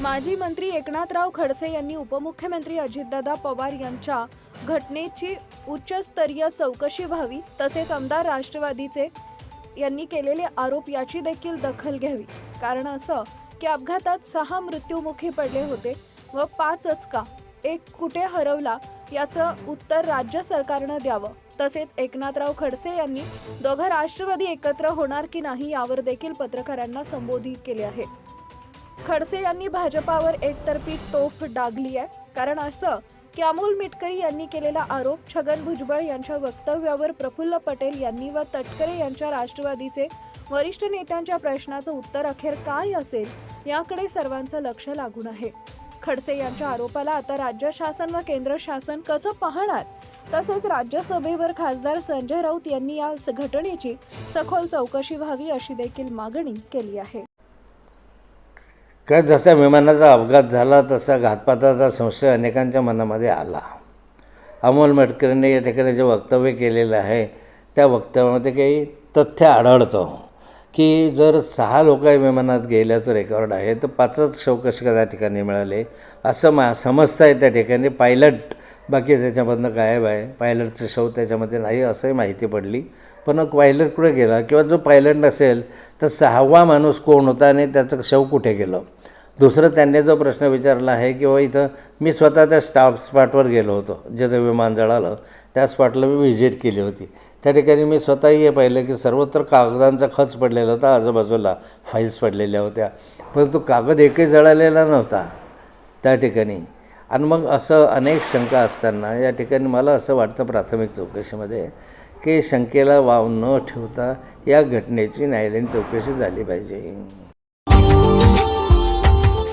माजी मंत्री एकनाथराव खडसे यांनी उपमुख्यमंत्री अजितदादा पवार यांच्या घटनेची उच्चस्तरीय चौकशी व्हावी तसेच आमदार राष्ट्रवादीचे यांनी केलेले आरोप याची देखील दखल घ्यावी. कारण असं की अपघातात सहा मृत्यूमुखी पडले होते व पाचच का? एक कुठे हरवला याचं उत्तर राज्य सरकारनं द्यावं. तसेच एकनाथराव खडसे यांनी दोघं राष्ट्रवादी एकत्र होणार की नाही यावर देखील पत्रकारांना संबोधित केले आहे. खडसे यांनी भाजपावर एकतर्फी तोफ डागली आहे. कारण असं की अमोल मिटकरी यांनी केलेला आरोप छगन भुजबळ यांच्या वक्तव्यावर प्रफुल्ल पटेल यांनी व तटकरे यांच्या राष्ट्रवादीचे वरिष्ठ नेत्यांच्या प्रश्नाचं उत्तर अखेर काय असेल याकडे सर्वांचं लक्ष लागून आहे. खडसे यांच्या आरोपाला आता राज्य शासन व केंद्र शासन कसं पाहणार? तसेच राज्यसभेवर खासदार संजय राऊत यांनी या घटनेची सखोल चौकशी व्हावी अशी देखील मागणी केली आहे. का जसा विमानाचा अपघात झाला तसा घातपाताचा संशय अनेकांच्या मनामध्ये आला. अमोल मटकरीने या ठिकाणी जे वक्तव्य केलेलं आहे त्या वक्तव्यामध्ये काही तथ्य आढळतं. की जर सहा लोक विमानात गेल्याचं रेकॉर्ड आहे तर पाचच शव त्या ठिकाणी मिळाले. असं मा समजतं आहे त्या ठिकाणी पायलट बाकी त्याच्यामधनं गायब आहे. पायलटचं शव त्याच्यामध्ये नाही असंही माहिती पडली. पण पायलट कुठे गेला? किंवा जो पायलट नसेल तर सहावा माणूस कोण होता आणि त्याचं शव कुठे गेलं? दुसरं त्यांनी जो प्रश्न विचारला आहे की बाबा इथं मी स्वतः त्या स्टाफ स्पॉटवर गेलो होतो जिथं विमान जळालं त्या स्पॉटला मी व्हिजिट केली होती. त्या ठिकाणी मी स्वतःही हे पाहिलं की सर्वत्र कागदांचा खच पडलेला होता आजूबाजूला फाईल्स पडलेल्या होत्या. परंतु कागद एकही जळालेला नव्हता त्या ठिकाणी. आणि मग असं अनेक शंका असताना या ठिकाणी मला असं वाटतं प्राथमिक चौकशीमध्ये की शंकेला वाव न ठेवता या घटनेची न्यायालयीन चौकशी झाली पाहिजे.